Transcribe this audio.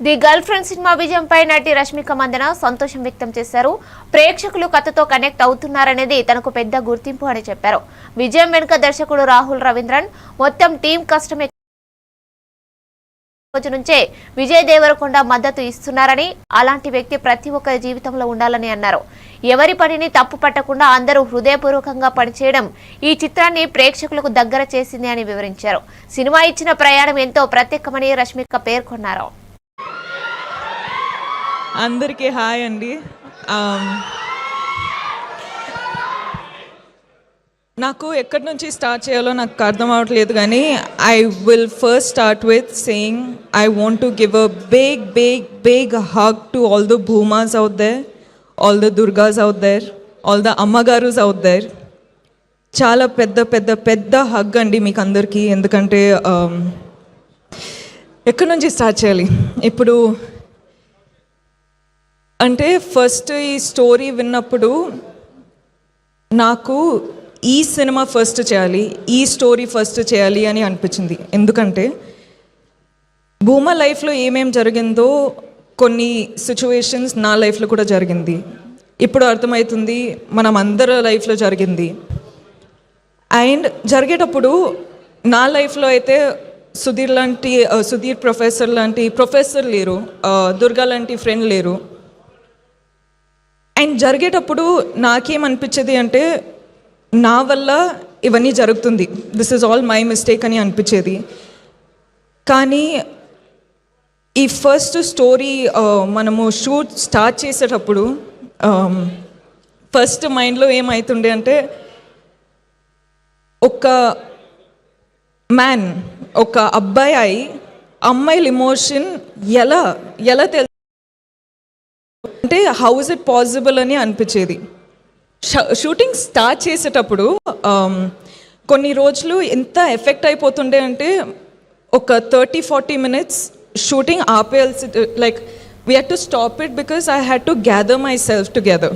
The girlfriend cinema విజయంపై నటి రష్మిక మందన సంతోషం వ్యక్తం చేశారు. ప్రేక్షకులు కథతో కనెక్ట్ అవుతున్నారనేది తనకు పెద్ద గుర్తింపు అని చెప్పారు. విజయం వెనుక దర్శకుడు రాహుల్ రవీంద్రన్ మొత్తం టీం కష్టమే రోజు నుంచే విజయ్ దేవరకొండ మద్దతు ఇస్తున్నారని అలాంటి వ్యక్తి ప్రతి ఒక్కరి జీవితంలో ఉండాలని అన్నారు. ఎవరి పనిని తప్పు పట్టకుండా అందరూ హృదయపూర్వకంగా పనిచేయడం ఈ చిత్రాన్ని ప్రేక్షకులకు దగ్గర చేసింది అని వివరించారు. సినిమా ఇచ్చిన ప్రయాణం ఎంతో ప్రత్యేకమని రష్మిక పేర్కొన్నారు. అందరికీ హాయ్ అండి. Um, నాకు ఎక్కడి నుంచి స్టార్ట్ చేయాలో నాకు అర్థం అవ్వట్లేదు కానీ I will first start with saying I want to give a big big big hug to all the Bhumas out there all the Durgas out there all the అమ్మగారుస్ out there చాలా పెద్ద పెద్ద పెద్ద hug అండి మీకు అందరికీ. ఎందుకంటే um, ఎక్కడి నుంచి స్టార్ట్ చేయాలి? ఇప్పుడు అంటే ఫస్ట్ ఈ స్టోరీ విన్నప్పుడు నాకు ఈ సినిమా ఫస్ట్ చేయాలి ఈ స్టోరీ ఫస్ట్ చేయాలి అని అనిపించింది. ఎందుకంటే భూమా లైఫ్లో ఏమేం జరిగిందో కొన్ని సిచ్యువేషన్స్ నా లైఫ్లో కూడా జరిగింది. ఇప్పుడు అర్థమవుతుంది మనం అందరి లైఫ్లో జరిగింది. అండ్ జరిగేటప్పుడు నా లైఫ్లో అయితే సుధీర్ లాంటి సుధీర్ ప్రొఫెసర్ లాంటి ప్రొఫెసర్ లేరు దుర్గా లాంటి ఫ్రెండ్ లేరు. అండ్ జరిగేటప్పుడు నాకేమనిపించేది అంటే నా వల్ల ఇవన్నీ జరుగుతుంది. This is all my mistake అని అనిపించేది. కానీ ఈ ఫస్ట్ స్టోరీ మనము షూట్ స్టార్ట్ చేసేటప్పుడు ఫస్ట్ మైండ్లో ఏమవుతుండే అంటే ఒక మ్యాన్ ఒక అబ్బాయి అయి అమ్మాయిల ఇమోషన్ ఎలా ఎలా తెలుసు అంటే హౌ ఇస్ ఇట్ పాసిబుల్ అని అనిపించేది. షూటింగ్ స్టార్ట్ చేసేటప్పుడు um, కొన్ని రోజులు ఎంత ఎఫెక్ట్ అయిపోతుండే అంటే ఒక thirty forty minutes shooting ఆపేయాల్సి like we had to stop it because I had to gather myself together